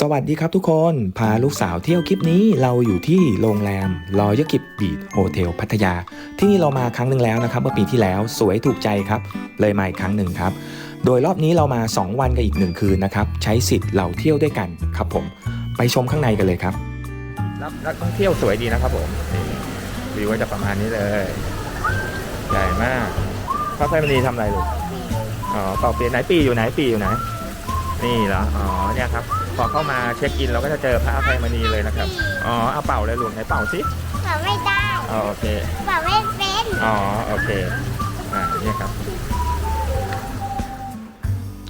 สวัสดีครับทุกคน พาลูกสาวเที่ยวคลิปนี้เราอยู่ที่โรงแรมรอยกิบบีดโฮเทลพัทยา ที่นี่เรามาครั้งหนึ่งแล้วนะครับ เมื่อปีที่แล้วสวยถูกใจครับ เลยมาอีกครั้งหนึ่งครับ โดยรอบนี้เรามา 2 วันกับอีก 1 คืนนะครับ ใช้สิทธิ์เราเที่ยวด้วยกันครับผม ไปชมข้างในกันเลยครับรับนักท่องเที่ยวสวยดีนะครับผมนี่วิวก็จะประมาณนี้เลย ใหญ่มากพระไฟมณีทำอะไรลูกอ๋อเป่าเปียนไหนปีอยู่ไหนปีอยู่ไหน นี่เหรอ อ๋อ เนี่ยครับ พอเข้ามาเช็คอินเราก็จะเจอพระอภัยมณีเลยนะครับ อ๋อ เอาเป่าเลยลุงไหนเป่าสิเป่าไม่ได้ อ๋อ โอเค เป่าไม่เป็น อ๋อ โอเค อ่าเนี่ยครับเ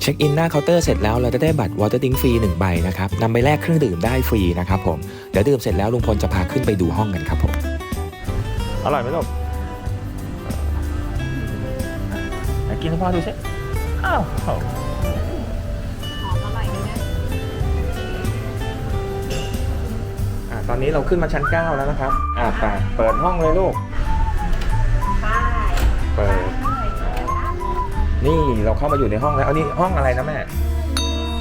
ช็คอินหน้าเคาน์เตอร์เสร็จแล้วเราจะได้บัตรวอเตอร์ดิงฟรี1ใบนะครับนำไปแลกเครื่องดื่มได้ฟรีนะครับผมเดี๋ยวดื่มเสร็จแล้วลุงพลจะพาขึ้นไปดูห้องกันครับผมอร่อยไหมลูกไหนกินให้พ่อดูสิอ้าวหอมอร่อยดีนะอ่าตอนนี้เราขึ้นมาชั้น 9 แล้วนะครับอ่าไปเปิดห้องเลยลูก นี่เราเข้ามาอยู่ในห้องแล้ว อันนี้ห้องอะไรนะแม่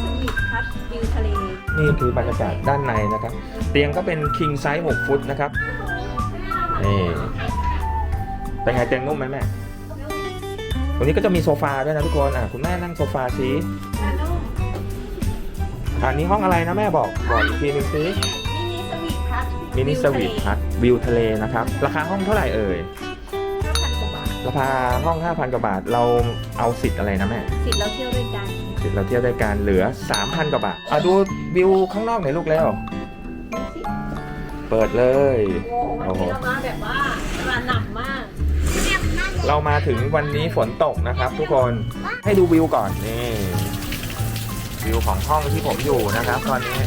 สวีทพัดวิวทะเลนี่คือบรรยากาศด้านในนะครับ เตียงก็เป็น king size 6ฟุตนะครับ นี่ เป็นไงเตียงนุ่มไหมแม่ ตรงนี้ก็จะมีโซฟาด้วยนะทุกคน อะคุณแม่นั่งโซฟาซินุ่มอันนี้ห้องอะไรนะแม่บอก บอกอีกทีหนึงซิมินิสวีทพัดมินิสวีทพัทวิวทะเลนะครับ ราคาห้องเท่าไหร่เอ่ย ราคาห้อง 5,000 กว่าบาท เราเอาสิทธิ์อะไรนะแม่ สิทธิ์เราเที่ยวด้วยกัน สิทธิ์เราเที่ยวด้วยกันเหลือ 3,000 กว่าบาทอะดูวิวข้างนอกหน่อยลูกแล้วดูสิเปิดเลย โอ้โหวันนี้เรามาแบบว่ามาหนักมาก เรามาถึงวันนี้ฝนตกนะครับ ทุกคน ให้ดูวิวก่อนนี่ วิวของห้องที่ผมอยู่นะครับ ตอนนี้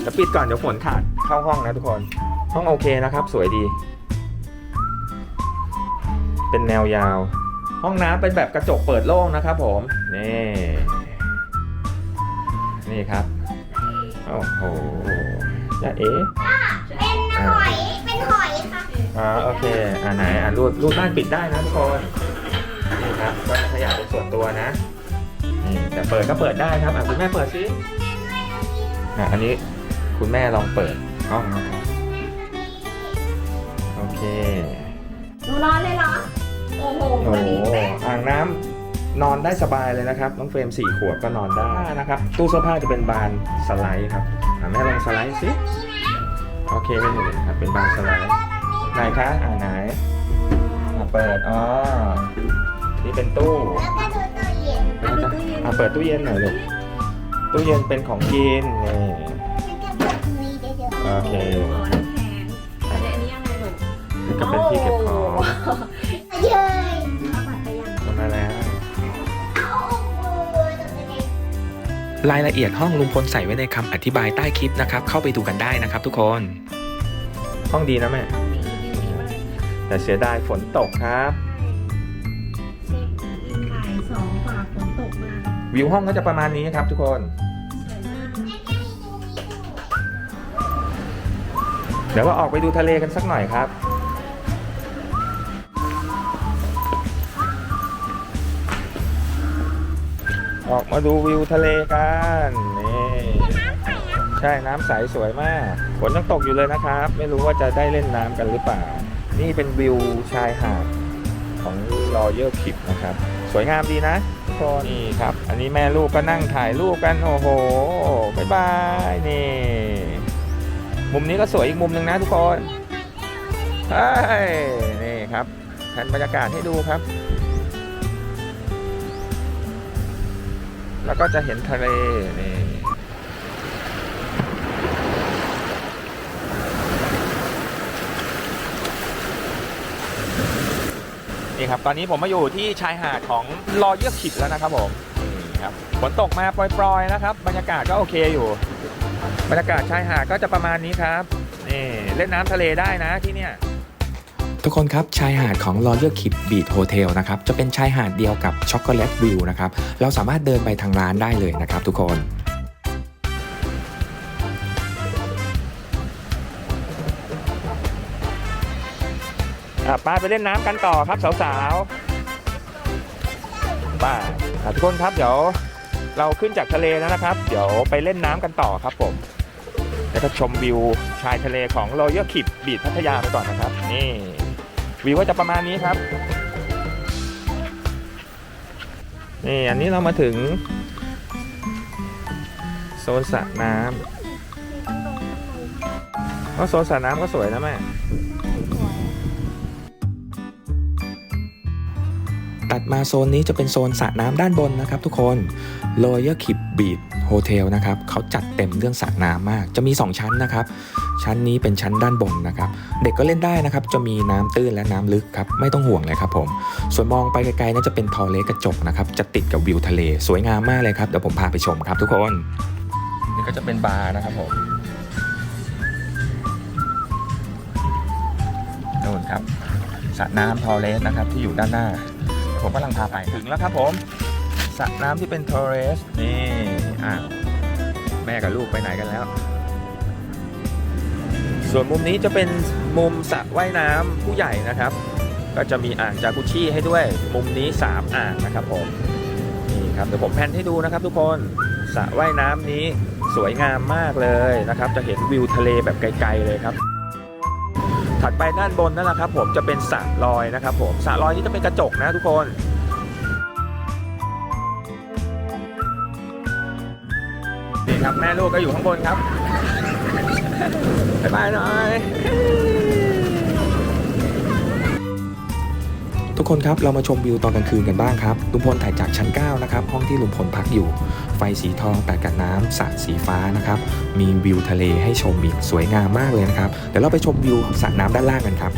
เดี๋ยวปิดก่อนเดี๋ยวฝนขาดเข้าห้องนะทุกคน ห้องโอเคนะครับ สวยดี เป็นแนวยาว ห้องน้ำเป็นแบบกระจกเปิดโล่งนะครับผมนี่นี่ครับโอ้โหจะเอ๋เป็นหอย เป็นหอยค่ะอ่าโอเคอ่าไหนอ่ารูดรูดม่านปิดได้นะทุกคนนี่ครับก็ขยะเป็นส่วนตัวนะนี่แต่เปิดก็เปิดได้ครับอะคุณแม่เปิดสิอะอันนี้คุณแม่ลองเปิดห้องนะครับโอเคหนูนอนเลยเหรอ โอ้โหโอ้วันโหนี้แม่อ่างน้ำนอนได้สบายเลยนะครับ น้องเฟรมสี่ขวบก็นอนได้นะครับ ตู้เสื้อผ้าจะเป็นบานสไลด์ครับอะแม่ลองสไลด์สิโอเคไม่เห็นครับเป็นบานสไลด์ไหนคะอ่าไหนอะเปิดอ๋อนี่เป็นตู้ แล้วก็ดูตู้เย็นอะดูตู้เย็นอะเปิดตู้เย็นหน่อยลูกตู้เย็นเป็นของกินนี่มันก็แบบมีเดี๋ยวโอเคโอ้โหน้ำแข็งอันนี้อันนี้ยังไงลูก นี่ก็เป็นที่เก็บของๆ เย้ยเอาบัตรไปยังมาแล้ว เอาโอ้โหตรงนี้รายละเอียดห้องลุงพลใส่ไว้ในคำอธิบายใต้คลิปนะครับ เข้าไปดูกันได้นะครับทุกคน ห้องดีนะแม่ห้องนี้วิวดีมากแต่เสียดายฝนตกครับ เช็คอินบ่ายสองฝ่าฝนตกมาวิวห้องก็จะประมาณนี้ครับทุกคน สวยมาก เดี๋ยวเราออกไปดูทะเลกันสักหน่อยครับ ออกมาดูวิวทะเลกันนี่ใช่น้ำใสสวยมากฝนยังตกอยู่เลยนะครับ ไม่รู้ว่าจะได้เล่นน้ำกันหรือเปล่า นี่เป็นวิวชายหาดของรอเยอร์คิปนะครับ สวยงามดีนะทุกคนนี่ครับ อันนี้แม่ลูกก็นั่งถ่ายรูปกัน โอ้โหบ๊ายบายนี่ มุมนี้ก็สวยอีกมุมหนึ่งนะทุกคนเฮ้ยนี่ครับแผนบรรยากาศให้ดูครับ แล้วก็จะเห็นทะเลนี่นี่ครับ ตอนนี้ผมมาอยู่ที่ชายหาดของรอเยือกขิดแล้วนะครับผมนี่ครับฝนตกมาปล่อยๆนะครับ บรรยากาศก็โอเคอยู่ บรรยากาศชายหาดก็จะประมาณนี้ครับนี่เล่นน้ำทะเลได้นะที่เนี่ย ทุกคนครับชายหาดของ Royal Kip Beach Hotel นะครับจะเป็นชายหาดเดียวกับ Chocolate View นะครับเราสามารถเดินไปทางร้านได้เลยนะครับ ทุกคนป้าไปเล่นน้ำกันต่อครับสาวๆป้าทุกคนครับเดี๋ยวเราขึ้นจากทะเลแล้วนะครับ เดี๋ยวไปเล่นน้ำกันต่อครับผมแล้วก็ชมวิวชายทะเลของ Royal Kip Beach พัทยาไปก่อนนะครับ นี่ วิวก็จะประมาณนี้ครับ นี่ อันนี้เรามาถึง โซนสระน้ำก็โซนสระน้ำก็สวยนะแม่ ตัดมาโซนนี้จะเป็นโซนสระน้ำด้านบนนะครับทุกคน Royal Kip Beach Hotel นะครับเขาจัดเต็มเรื่องสระน้ำมาก จะมี 2 ชั้นนะครับ ชั้นนี้เป็นชั้นด้านบนนะครับ เด็กก็เล่นได้นะครับ จะมีน้ำตื้นและน้ำลึกครับ ไม่ต้องห่วงเลยครับผม ส่วนมองไปไกลๆนั่นจะเป็นทอเลกระจกนะครับ จะติดกับวิวทะเล สวยงามมากเลยครับ เดี๋ยวผมพาไปชมครับทุกคน นี่ก็จะเป็นบาร์นะครับผมนู่นครับสระน้ำทอร์เรสนะครับที่อยู่ด้านหน้า ผมกำลังพาไปถึงแล้วครับผมสระน้ำที่เป็นทอร์เรสนี่อะแม่กับลูกไปไหนกันแล้ว ส่วนมุมนี้จะเป็นมุมสระว่ายน้ำผู้ใหญ่นะครับ ก็จะมีอ่างจากุชี่ให้ด้วย มุมนี้ 3 อ่างนะครับผมนี่ครับเดี๋ยวผมแพนให้ดูนะครับ ทุกคนสระว่ายน้ำนี้สวยงามมากเลยนะครับ จะเห็นวิวทะเลแบบไกลๆเลยครับ ถัดไปด้านบนนั่นแหละครับผมจะเป็นสระลอยนะครับผมสระลอยนี่จะเป็นกระจกนะทุกคนนี่ครับแม่ลูกก็อยู่ข้างบนครับบ๊ายบายหน่อย ทุกคนครับเรามาชมวิวตอนกลางคืนกันบ้างครับลุงพลถ่ายจากชั้น 9 นะครับ ห้องที่ลุงพลพักอยู่ ไฟสีทองตัดกับน้ำสระสีฟ้านะครับ มีวิวทะเลให้ชมอีกสวยงามมากเลยนะครับ เดี๋ยวเราไปชมวิวสระน้ำด้านล่างกันครับ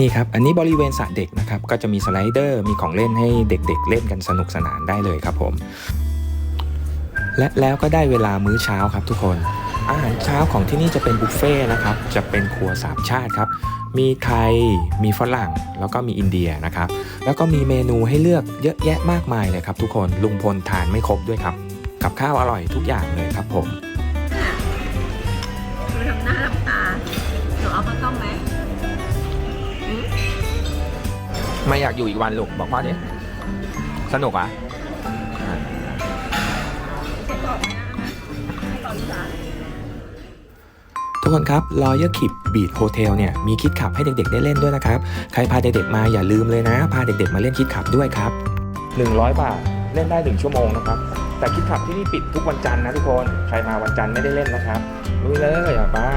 นี่ครับ อันนี้บริเวณสระเด็กนะครับ ก็จะมีสไลเดอร์ มีของเล่นให้เด็กๆ เล่นกันสนุกสนานได้เลยครับผม และแล้วก็ได้เวลามื้อเช้าครับทุกคน อาหารเช้าของที่นี่จะเป็นบุฟเฟ่ต์นะครับ จะเป็นครัวสามชาติครับ มีไทย มีฝรั่ง แล้วก็มีอินเดียนะครับ แล้วก็มีเมนูให้เลือกเยอะแยะมากมายเลยครับทุกคน ลุงพลทานไม่ครบด้วยครับ กับข้าวอร่อยทุกอย่างเลยครับผม ไม่อยากอยู่อีกวันลูกบอกพ่อดิสนุกอะทุกคนครับ Royal Kip Beach Hotel เนี่ยมีคิดขับให้เด็กๆได้เล่นด้วยนะครับ ใครพาเด็กๆมาอย่าลืมเลยนะ พาเด็กๆมาเล่นคิดขับด้วยครับ 100 บาทเล่นได้ 1 ชั่วโมงนะครับ แต่คิดขับที่นี่ปิดทุกวันจันทร์นะทุกคน ใครมาวันจันทร์ไม่ได้เล่นนะครับลุยเลยอะป้า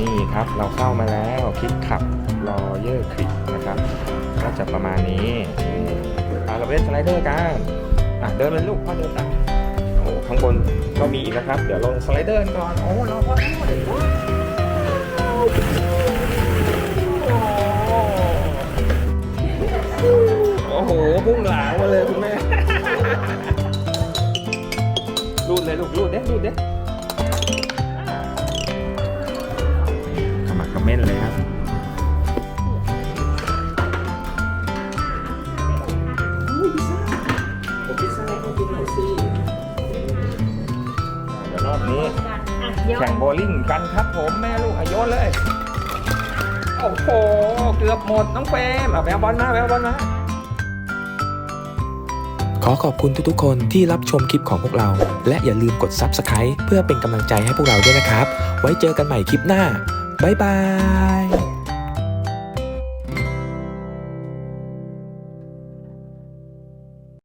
นี่ครับเราเข้ามาแล้วคิดขับรอเยอร์คลิปนะครับ ก็จะประมาณนี้อะเราไปเล่นสไลเดอร์กันอะเดินเลยลูกพ่อเดินตามโอ้ข้างบนก็มีอีกนะครับ เดี๋ยวลงสไลเดอร์ก่อนโอ้เราพ่อ ลิ่งกันครับผมแม่ลูกอาโยนเลย โอ้โห เกือบหมดน้องเฟรมอะแววบอลมาแววบอลมาขอขอบคุณทุกๆ คนที่รับชมคลิปของพวกเรา และอย่าลืมกด Subscribe เพื่อเป็นกำลังใจให้พวกเราด้วยนะครับ ไว้เจอกันใหม่คลิปหน้า บ๊ายบาย